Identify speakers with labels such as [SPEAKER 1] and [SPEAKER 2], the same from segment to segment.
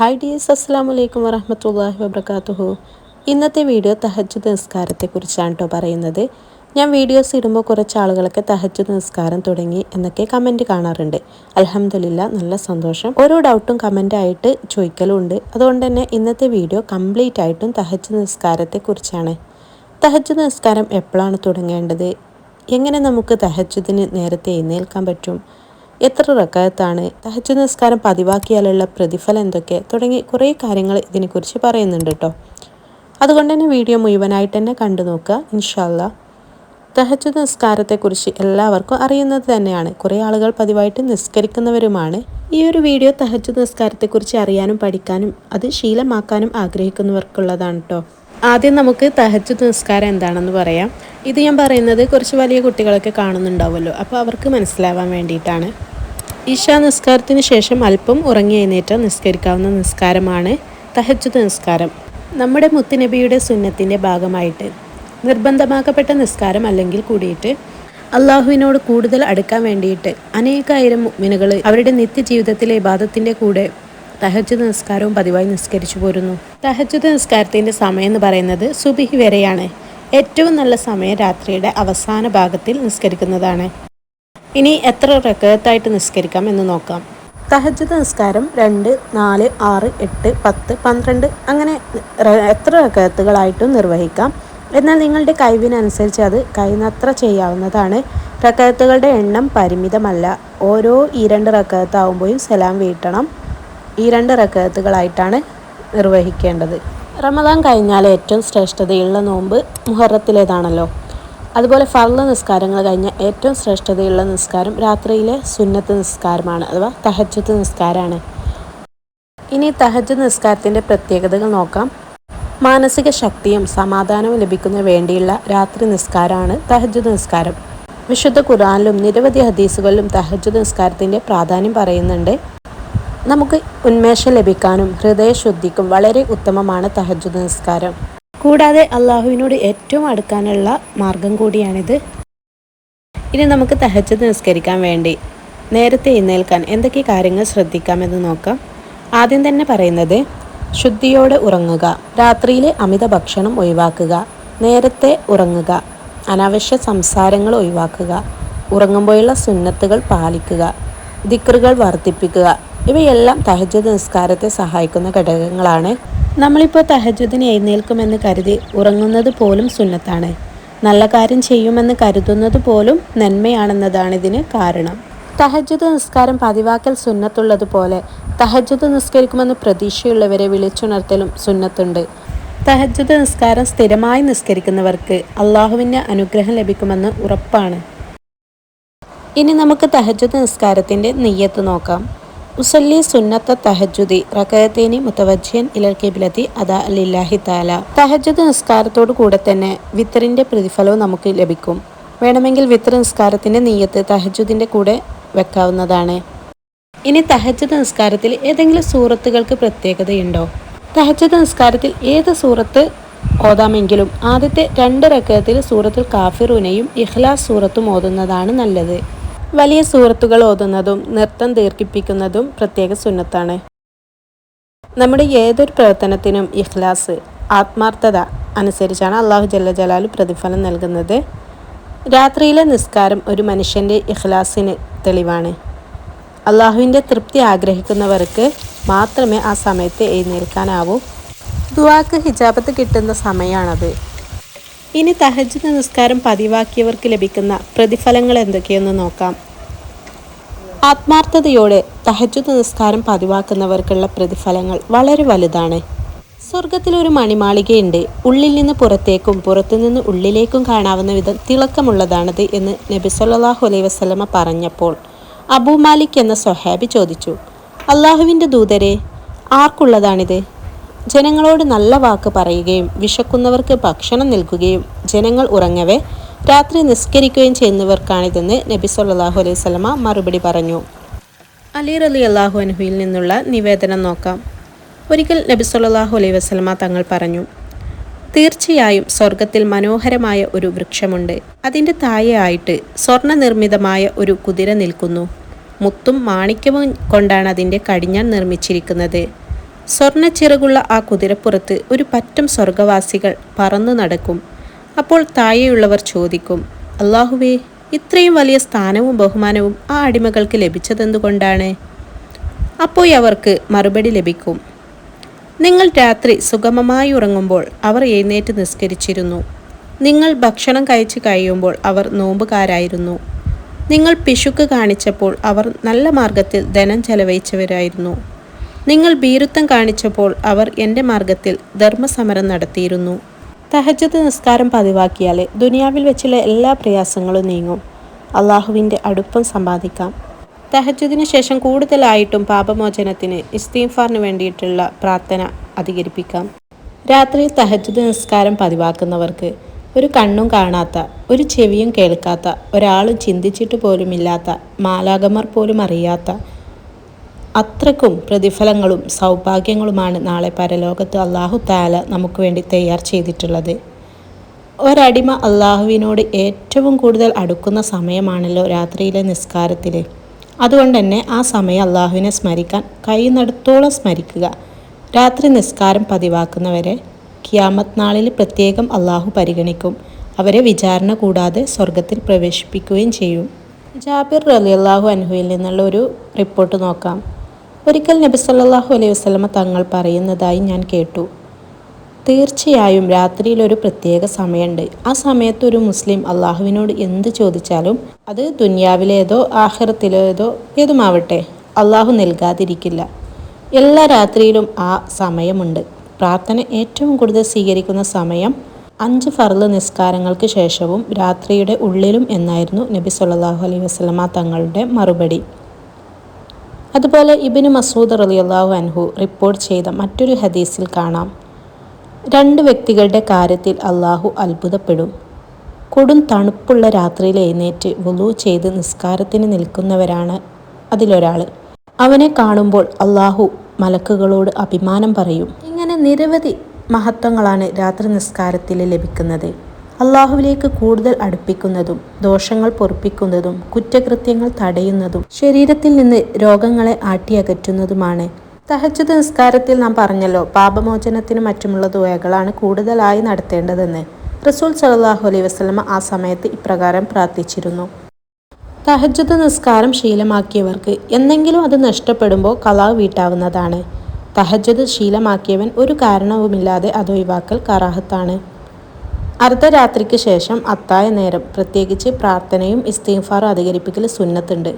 [SPEAKER 1] Hi dears അസ്സാം വലൈക്കും വറഹമത്തല്ലാഹി വബർക്കാത്തുഹു ഇന്നത്തെ വീഡിയോ തഹജ്ജുദ് നിസ്കാരത്തെക്കുറിച്ചാണ് കേട്ടോ പറയുന്നത്. ഞാൻ വീഡിയോസ് ഇടുമ്പോൾ കുറച്ച് ആളുകളൊക്കെ തഹജ് നിസ്കാരം തുടങ്ങി എന്നൊക്കെ കമന്റ് കാണാറുണ്ട്. അലഹമ്മദില്ല നല്ല സന്തോഷം. ഓരോ ഡൗട്ടും കമന്റ് ആയിട്ട് ചോദിക്കലുണ്ട്. അതുകൊണ്ട് തന്നെ ഇന്നത്തെ വീഡിയോ കംപ്ലീറ്റ് ആയിട്ടും തഹജ്ജുദ് നിസ്കാരത്തെക്കുറിച്ചാണ്. തഹജ് നിസ്കാരം എപ്പോഴാണ് തുടങ്ങേണ്ടത്? എങ്ങനെ നമുക്ക് തഹജ്ജുദിന് നേരത്തെ എഴുന്നേൽക്കാൻ പറ്റും? എത്ര റക്കായത്താണ്? തഹജ് നിസ്കാരം പതിവാക്കിയാലുള്ള പ്രതിഫലം എന്തൊക്കെ? തുടങ്ങി കുറേ കാര്യങ്ങൾ ഇതിനെക്കുറിച്ച് പറയുന്നുണ്ട് കേട്ടോ അതുകൊണ്ട് തന്നെ വീഡിയോ മുഴുവനായിട്ട് തന്നെ കണ്ടു നോക്കുക ഇൻഷാല്ല തഹജ് നിസ്കാരത്തെക്കുറിച്ച് എല്ലാവർക്കും അറിയുന്നത് തന്നെയാണ്. കുറേ ആളുകൾ പതിവായിട്ട് നിസ്കരിക്കുന്നവരുമാണ്. ഈ ഒരു വീഡിയോ തഹജ് നിസ്കാരത്തെക്കുറിച്ച് അറിയാനും പഠിക്കാനും അത് ശീലമാക്കാനും ആഗ്രഹിക്കുന്നവർക്കുള്ളതാണ് കേട്ടോ ആദ്യം നമുക്ക് തഹജ് നിസ്കാരം എന്താണെന്ന് പറയാം. ഇത് ഞാൻ പറയുന്നത് കുറച്ച് വലിയ കുട്ടികളൊക്കെ കാണുന്നുണ്ടാവുമല്ലോ. അപ്പോൾ അവർക്ക് മനസ്സിലാവാൻ വേണ്ടിയിട്ടാണ്. ഇഷ നിസ്കാരത്തിന് ശേഷം അല്പം ഉറങ്ങി എഴുന്നേറ്റ് നിസ്കരിക്കാവുന്ന നിസ്കാരമാണ് തഹജുദ് നിസ്കാരം. നമ്മുടെ മുത്തുനബിയുടെ സുന്നത്തിന്റെ ഭാഗമായിട്ട് നിർബന്ധമാക്കപ്പെട്ട നിസ്കാരം അല്ലെങ്കിൽ കൂടിയിട്ട് അള്ളാഹുവിനോട് കൂടുതൽ അടുക്കാൻ വേണ്ടിയിട്ട് അനേകായിരം മിനുകൾ അവരുടെ നിത്യജീവിതത്തിലെ ഇബാദത്തിന്റെ കൂടെ തഹജുദ് നിസ്കാരവും പതിവായി നിസ്കരിച്ചു പോരുന്നു. തഹജുദ് നിസ്കാരത്തിന്റെ സമയം എന്ന് പറയുന്നത് സുബിഹി വരെയാണ്. ഏറ്റവും നല്ല സമയം രാത്രിയുടെ അവസാന ഭാഗത്തിൽ നിസ്കരിക്കുന്നതാണ്. ഇനി എത്ര റക്കത്തായിട്ട് നിസ്കരിക്കാം എന്ന് നോക്കാം. തഹജ്ജുദ് നിസ്കാരം രണ്ട് നാല് ആറ് എട്ട് പത്ത് പന്ത്രണ്ട് അങ്ങനെ എത്ര റക്കത്തുകളായിട്ടും നിർവഹിക്കാം. എന്നാൽ നിങ്ങളുടെ കഴിവിനനുസരിച്ച് അത് കഴിയുന്നത്ര ചെയ്യാവുന്നതാണ്. റക്കത്തുകളുടെ എണ്ണം പരിമിതമല്ല. ഓരോ ഈ രണ്ട് റക്കത്താവുമ്പോഴും സലാം വീട്ടണം. ഈ രണ്ട് റക്കത്തുകളായിട്ടാണ് നിർവഹിക്കേണ്ടത്. റമദാൻ കഴിഞ്ഞാൽ ഏറ്റവും ശ്രേഷ്ഠതയുള്ള നോമ്പ് മുഹറത്തിലേതാണല്ലോ. അതുപോലെ ഫർള നിസ്കാരങ്ങൾ കഴിഞ്ഞ ഏറ്റവും ശ്രേഷ്ഠതയുള്ള നിസ്കാരം രാത്രിയിലെ സുന്നത്ത് നിസ്കാരമാണ് അഥവാ തഹജത്ത് നിസ്കാരമാണ് ഇനി തഹജ്ജത്ത് നിസ്കാരത്തിന്റെ പ്രത്യേകതകൾ നോക്കാം. മാനസിക ശക്തിയും സമാധാനവും ലഭിക്കുന്ന വേണ്ടിയുള്ള രാത്രി നിസ്കാരമാണ് തഹജ്ജുദ് നിസ്കാരം. വിശുദ്ധ ഖുറാനിലും നിരവധി ഹദീസുകളിലും തഹജ്ജുദ് നിസ്കാരത്തിന്റെ പ്രാധാന്യം പറയുന്നുണ്ട്. നമുക്ക് ഉന്മേഷം ലഭിക്കാനും ഹൃദയശുദ്ധിക്കും വളരെ ഉത്തമമാണ് തഹജ്ജുദ് നിസ്കാരം. കൂടാതെ അള്ളാഹുവിനോട് ഏറ്റവും അടുക്കാനുള്ള മാർഗം കൂടിയാണിത്. ഇനി നമുക്ക് തഹജ്ജത് നിസ്കരിക്കാൻ വേണ്ടി നേരത്തെ എഴുന്നേൽക്കാൻ എന്തൊക്കെ കാര്യങ്ങൾ ശ്രദ്ധിക്കാമെന്ന് നോക്കാം. ആദ്യം തന്നെ പറയുന്നത് ശുദ്ധിയോടെ ഉറങ്ങുക രാത്രിയിലെ അമിത ഭക്ഷണം ഒഴിവാക്കുക നേരത്തെ ഉറങ്ങുക അനാവശ്യ സംസാരങ്ങൾ ഒഴിവാക്കുക ഉറങ്ങുമ്പോഴുള്ള സുന്നത്തുകൾ പാലിക്കുക ദിക്റുകൾ വർദ്ധിപ്പിക്കുക ഇവയെല്ലാം തഹജ നിസ്കാരത്തെ സഹായിക്കുന്ന ഘടകങ്ങളാണ്. നമ്മളിപ്പോൾ തഹജുദിന് എഴുന്നേൽക്കുമെന്ന് കരുതി ഉറങ്ങുന്നത് പോലും സുന്നത്താണ്. നല്ല കാര്യം ചെയ്യുമെന്ന് കരുതുന്നത് പോലും നന്മയാണെന്നതാണ് ഇതിന് കാരണം. തഹജുദ് നിസ്കാരം പതിവാക്കൽ സുന്നത്തുള്ളതുപോലെ തഹജുദ് നിസ്കരിക്കുമെന്ന് പ്രതീക്ഷയുള്ളവരെ വിളിച്ചുണർത്തലും സുന്നത്തുണ്ട്. തഹജുദ് നിസ്കാരം സ്ഥിരമായി നിസ്കരിക്കുന്നവർക്ക് അള്ളാഹുവിന്റെ അനുഗ്രഹം ലഭിക്കുമെന്ന് ഉറപ്പാണ്. ഇനി നമുക്ക് തഹജുദ് നിസ്കാരത്തിന്റെ നെയ്യത്ത് നോക്കാം. ഉസല്ലി സുന്നത്ത തഹജുദി റക്കയത്തേനി മുത്തവജ്യൻ ഇലൽ കിബിലത്തി അദാ അലില്ലാഹി താല തഹജുദ് നിസ്കാരത്തോടു കൂടെ തന്നെ വിത്തറിന്റെ പ്രതിഫലവും നമുക്ക് ലഭിക്കും. വേണമെങ്കിൽ വിത്തർ നിസ്കാരത്തിന്റെ നീയത്ത് തഹജുദിന്റെ കൂടെ വെക്കാവുന്നതാണ്. ഇനി തഹജുദ് നിസ്കാരത്തിൽ ഏതെങ്കിലും സൂറത്തുകൾക്ക് പ്രത്യേകതയുണ്ടോ? തഹജുദ് നിസ്കാരത്തിൽ ഏത് സൂറത്ത് ഓതാമെങ്കിലും ആദ്യത്തെ രണ്ട് റക്കത്തിൽ സൂറത്തുൽ കാഫിറൂനയും ഇഖ്ലാസ് സൂറത്തും ഓതുന്നതാണ് നല്ലത്. വലിയ സുഹൃത്തുക്കൾ ഓതുന്നതും നൃത്തം ദീർഘിപ്പിക്കുന്നതും പ്രത്യേക സുന്നത്താണ്. നമ്മുടെ ഏതൊരു പ്രവർത്തനത്തിനും ഇഖ്ലാസ് ആത്മാർത്ഥത അനുസരിച്ചാണ് അള്ളാഹു ജല്ല ജലാലു പ്രതിഫലം നൽകുന്നത്. രാത്രിയിലെ നിസ്കാരം ഒരു മനുഷ്യന്റെ ഇഖ്ലാസിന് തെളിവാണ്. അള്ളാഹുവിന്റെ തൃപ്തി ആഗ്രഹിക്കുന്നവർക്ക് മാത്രമേ ആ സമയത്ത് എഴുന്നേൽക്കാനാവൂ. ദുവാക്ക് ഹിജാബത്ത് കിട്ടുന്ന സമയമാണത് ഇനി തഹജ് നിസ്കാരം പതിവാക്കിയവർക്ക് ലഭിക്കുന്ന പ്രതിഫലങ്ങൾ എന്തൊക്കെയെന്ന് നോക്കാം. ആത്മാർത്ഥതയോടെ തഹജുദ് നിസ്കാരം പതിവാക്കുന്നവർക്കുള്ള പ്രതിഫലങ്ങൾ വളരെ വലുതാണ്. സ്വർഗത്തിലൊരു മണിമാളികയുണ്ട്. ഉള്ളിൽ നിന്ന് പുറത്തേക്കും പുറത്തു നിന്ന് ഉള്ളിലേക്കും കാണാവുന്ന വിധം തിളക്കമുള്ളതാണത് എന്ന് നബി സല്ലാഹു അലൈഹി വസ്ലമ പറഞ്ഞപ്പോൾ അബൂ മാലിക് എന്ന സ്വഹാബി ചോദിച്ചു. അള്ളാഹുവിന്റെ ദൂതരെ ആർക്കുള്ളതാണിത്? ജനങ്ങളോട് നല്ല വാക്ക് പറയുകയും വിശക്കുന്നവർക്ക് ഭക്ഷണം നൽകുകയും ജനങ്ങൾ ഉറങ്ങവേ രാത്രി നിസ്കരിക്കുകയും ചെയ്യുന്നവർക്കാണിതെന്ന് നബി സല്ലാഹു അലൈഹി സ്വലമ മറുപടി പറഞ്ഞു. അലി അലി അള്ളാഹു അനുഹുയിൽ നിന്നുള്ള നിവേദനം നോക്കാം. ഒരിക്കൽ നബി സല്ലാഹു അലൈഹി വസ്ലമ തങ്ങൾ പറഞ്ഞു തീർച്ചയായും സ്വർഗത്തിൽ മനോഹരമായ ഒരു വൃക്ഷമുണ്ട്. അതിന്റെ താഴെയായിട്ട് സ്വർണ നിർമ്മിതമായ ഒരു കുതിര നിൽക്കുന്നു. മുത്തും മാണിക്യവും കൊണ്ടാണ് അതിന്റെ കടിഞ്ഞാൻ നിർമ്മിച്ചിരിക്കുന്നത്. സ്വർണച്ചിറകുള്ള ആ കുതിരപ്പുറത്ത് ഒരു പറ്റം സ്വർഗവാസികൾ പറന്നു നടക്കും. അപ്പോൾ താഴെയുള്ളവർ ചോദിക്കും അള്ളാഹുവേ ഇത്രയും വലിയ സ്ഥാനവും ബഹുമാനവും ആ അടിമകൾക്ക് ലഭിച്ചതെന്തുകൊണ്ടാണ്? അപ്പോൾ അവർക്ക് മറുപടി ലഭിക്കും നിങ്ങൾ രാത്രി സുഗമമായി ഉറങ്ങുമ്പോൾ അവർ എഴുന്നേറ്റ് നിസ്കരിച്ചിരുന്നു. നിങ്ങൾ ഭക്ഷണം കഴിച്ചു കഴിയുമ്പോൾ അവർ നോമ്പുകാരായിരുന്നു. നിങ്ങൾ പിശുക്ക് കാണിച്ചപ്പോൾ അവർ നല്ല മാർഗത്തിൽ ധനം ചെലവഴിച്ചവരായിരുന്നു. നിങ്ങൾ ഭീരുത്വം കാണിച്ചപ്പോൾ അവർ എന്റെ മാർഗത്തിൽ ധർമ്മസമരം നടത്തിയിരുന്നു. തഹജത്ത് നിസ്കാരം പതിവാക്കിയാൽ ദുനിയാവിൽ വെച്ചുള്ള എല്ലാ പ്രയാസങ്ങളും നീങ്ങും. അള്ളാഹുവിന്റെ അടുപ്പം സമ്പാദിക്കാം. തഹജുദിന് ശേഷം കൂടുതലായിട്ടും പാപമോചനത്തിന് ഇസ്തീഫാറിന് വേണ്ടിയിട്ടുള്ള പ്രാർത്ഥന അധികരിപ്പിക്കാം. രാത്രിയിൽ തഹജുദ് നിസ്കാരം പതിവാക്കുന്നവർക്ക് ഒരു കണ്ണും കാണാത്ത ഒരു ചെവിയും കേൾക്കാത്ത ഒരാളും ചിന്തിച്ചിട്ട് പോലുമില്ലാത്ത മാലാകമാർ പോലും അറിയാത്ത അത്രക്കും പ്രതിഫലങ്ങളും സൗഭാഗ്യങ്ങളുമാണ് നാളെ പരലോകത്ത് അള്ളാഹു താല നമുക്ക് വേണ്ടി തയ്യാർ ചെയ്തിട്ടുള്ളത്. ഒരടിമ അള്ളാഹുവിനോട് ഏറ്റവും കൂടുതൽ അടുക്കുന്ന സമയമാണല്ലോ രാത്രിയിലെ നിസ്കാരത്തിൽ അതുകൊണ്ട് തന്നെ ആ സമയം അള്ളാഹുവിനെ സ്മരിക്കാൻ കഴിയുന്നിടത്തോളം സ്മരിക്കുക. രാത്രി നിസ്കാരം പതിവാക്കുന്നവരെ കിയാമത് നാളിൽ പ്രത്യേകം അള്ളാഹു പരിഗണിക്കും. അവരെ വിചാരണ കൂടാതെ സ്വർഗത്തിൽ പ്രവേശിപ്പിക്കുകയും ചെയ്യും. ജാബിർ അലി അള്ളാഹു അനുഹുവിൽ നിന്നുള്ള ഒരു റിപ്പോർട്ട് നോക്കാം. ഒരിക്കൽ നബി സല്ലാഹു അലൈഹി വസ്ലമ തങ്ങൾ പറയുന്നതായി ഞാൻ കേട്ടു. തീർച്ചയായും രാത്രിയിൽ ഒരു പ്രത്യേക സമയമുണ്ട്. ആ സമയത്ത് ഒരു മുസ്ലിം അള്ളാഹുവിനോട് എന്ത് ചോദിച്ചാലും അത് ദുന്യാവിലേതോ ആഹ്റത്തിലേതോ ഏതുമാവട്ടെ അള്ളാഹു നൽകാതിരിക്കില്ല. എല്ലാ രാത്രിയിലും ആ സമയമുണ്ട്. പ്രാർത്ഥന ഏറ്റവും കൂടുതൽ സ്വീകരിക്കുന്ന സമയം അഞ്ച് ഫർൾ നിസ്കാരങ്ങൾക്ക് ശേഷവും രാത്രിയുടെ ഉള്ളിലും എന്നായിരുന്നു നബി സല്ലാഹു അലൈഹി വസ്ലമ തങ്ങളുടെ മറുപടി. അതുപോലെ ഇബിന് മസൂദ് അള്ളാഹു അൻഹു റിപ്പോർട്ട് ചെയ്ത മറ്റൊരു ഹദീസിൽ കാണാം. രണ്ട് വ്യക്തികളുടെ കാര്യത്തിൽ അള്ളാഹു അത്ഭുതപ്പെടും. കൊടും തണുപ്പുള്ള രാത്രിയിൽ എഴുന്നേറ്റ് വുളു ചെയ്ത് നിസ്കാരത്തിന് നിൽക്കുന്നവരാണ് അതിലൊരാൾ അവനെ കാണുമ്പോൾ അള്ളാഹു മലക്കുകളോട് അഭിമാനം പറയും. ഇങ്ങനെ നിരവധി മഹത്വങ്ങളാണ് രാത്രി നിസ്കാരത്തിൽ ലഭിക്കുന്നത്. അള്ളാഹുവിലേക്ക് കൂടുതൽ അടുപ്പിക്കുന്നതും ദോഷങ്ങൾ പൊറപ്പിക്കുന്നതും കുറ്റകൃത്യങ്ങൾ തടയുന്നതും ശരീരത്തിൽ നിന്ന് രോഗങ്ങളെ ആട്ടിയകറ്റുന്നതുമാണ്. തഹജുദ് നിസ്കാരത്തിൽ നാം പറഞ്ഞല്ലോ പാപമോചനത്തിനും മറ്റുമുള്ള ദുയകളാണ് കൂടുതലായി നടത്തേണ്ടതെന്ന്. റസൂൽ സലാഹു അലൈഹി വസ്ലമ ആ സമയത്ത് ഇപ്രകാരം പ്രാർത്ഥിച്ചിരുന്നു. തഹജുദ് നിസ്കാരം ശീലമാക്കിയവർക്ക് എന്തെങ്കിലും അത് നഷ്ടപ്പെടുമ്പോൾ കലാവ് വീട്ടാവുന്നതാണ്. തഹജുദ് ശീലമാക്കിയവൻ ഒരു കാരണവുമില്ലാതെ അത് ഒഴിവാക്കൽ കറാഹത്താണ്. അർദ്ധരാത്രിക്ക് ശേഷം അത്തായ നേരം പ്രത്യേകിച്ച് പ്രാർത്ഥനയും ഇസ്തീഫാറും അധികരിപ്പിക്കൽ സുന്നത്തുണ്ട്.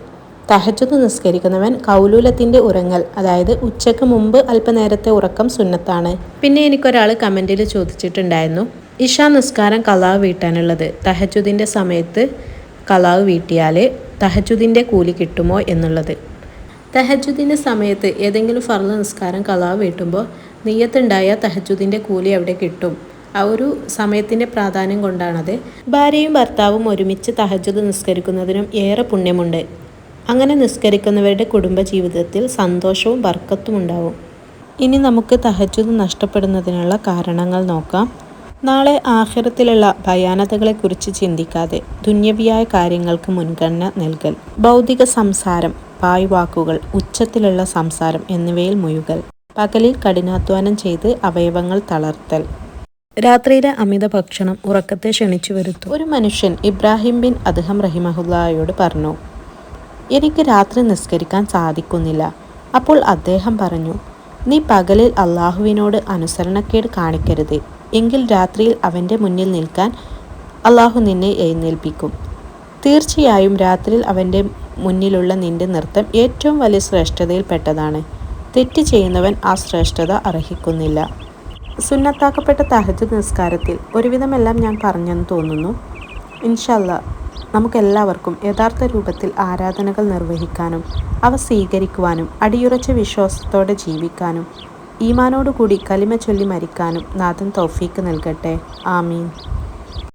[SPEAKER 1] തഹജത്ത് നിസ്കരിക്കുന്നവൻ കൗലൂലത്തിന്റെ ഉറങ്ങൽ അതായത് ഉച്ചയ്ക്ക് മുമ്പ് അല്പനേരത്തെ ഉറക്കം സുന്നത്താണ്. പിന്നെ എനിക്കൊരാൾ കമന്റിൽ ചോദിച്ചിട്ടുണ്ടായിരുന്നു ഇഷ നിസ്കാരം കലാവ് വീട്ടാനുള്ളത്? തഹജുദിന്റെ സമയത്ത് കലാവ് വീട്ടിയാൽ തഹജുദിന്റെ കൂലി കിട്ടുമോ എന്നുള്ളത്? തഹജുദിന്റെ സമയത്ത് ഏതെങ്കിലും ഫർദ നിസ്കാരം കലാവ് വീട്ടുമ്പോൾ നെയ്യത്തുണ്ടായ തഹജുദിന്റെ കൂലി അവിടെ കിട്ടും. ആ ഒരു സമയത്തിന്റെ പ്രാധാന്യം കൊണ്ടാണത്. ഭാര്യയും ഭർത്താവും ഒരുമിച്ച് തഹജത് നിസ്കരിക്കുന്നതിനും ഏറെ പുണ്യമുണ്ട്. അങ്ങനെ നിസ്കരിക്കുന്നവരുടെ കുടുംബജീവിതത്തിൽ സന്തോഷവും വർക്കത്തും ഉണ്ടാവും. ഇനി നമുക്ക് തഹജുദ് നഷ്ടപ്പെടുന്നതിനുള്ള കാരണങ്ങൾ നോക്കാം. നാളെ ആഹ്രത്തിലുള്ള ഭയാനതകളെക്കുറിച്ച് ചിന്തിക്കാതെ ദുന്യവിയായ കാര്യങ്ങൾക്ക് മുൻഗണന നൽകൽ. ഭൗതിക സംസാരം പായ്വാക്കുകൾ ഉച്ചത്തിലുള്ള സംസാരം എന്നിവയിൽ മുഴുകൽ. പകലിൽ കഠിനാധ്വാനം ചെയ്ത് അവയവങ്ങൾ തളർത്തൽ. രാത്രിയിലെ അമിത ഭക്ഷണം ഉറക്കത്തെ ക്ഷണിച്ചു വരുത്തും. ഒരു മനുഷ്യൻ ഇബ്രാഹിം ബിൻ അദ്ഹം റഹിമഹുല്ലായോട് പറഞ്ഞു എനിക്ക് രാത്രി നിസ്കരിക്കാൻ സാധിക്കുന്നില്ല. അപ്പോൾ അദ്ദേഹം പറഞ്ഞു നീ പകലിൽ അള്ളാഹുവിനോട് അനുസരണക്കേട് കാണിക്കരുത്. എങ്കിൽ രാത്രിയിൽ അവന്റെ മുന്നിൽ നിൽക്കാൻ അള്ളാഹു നിന്നെ എഴുന്നേൽപ്പിക്കും. തീർച്ചയായും രാത്രിയിൽ അവന്റെ മുന്നിലുള്ള നിന്റെ നൃത്തം ഏറ്റവും വലിയ ശ്രേഷ്ഠതയിൽപ്പെട്ടതാണ്. തെറ്റ് ചെയ്യുന്നവൻ ആ ശ്രേഷ്ഠത അർഹിക്കുന്നില്ല. സുന്നത്താക്കപ്പെട്ട തഹജ് നിസ്കാരത്തിൽ ഒരുവിധമെല്ലാം ഞാൻ പറഞ്ഞെന്ന് തോന്നുന്നു. ഇൻഷല്ല നമുക്കെല്ലാവർക്കും യഥാർത്ഥ രൂപത്തിൽ ആരാധനകൾ നിർവഹിക്കാനും അവ സ്വീകരിക്കുവാനും അടിയുറച്ച വിശ്വാസത്തോടെ ജീവിക്കാനും ഈമാനോടുകൂടി കലിമ ചൊല്ലി മരിക്കാനും നാഥൻ തൗഫീക്ക് നൽകട്ടെ. ആമീൻ.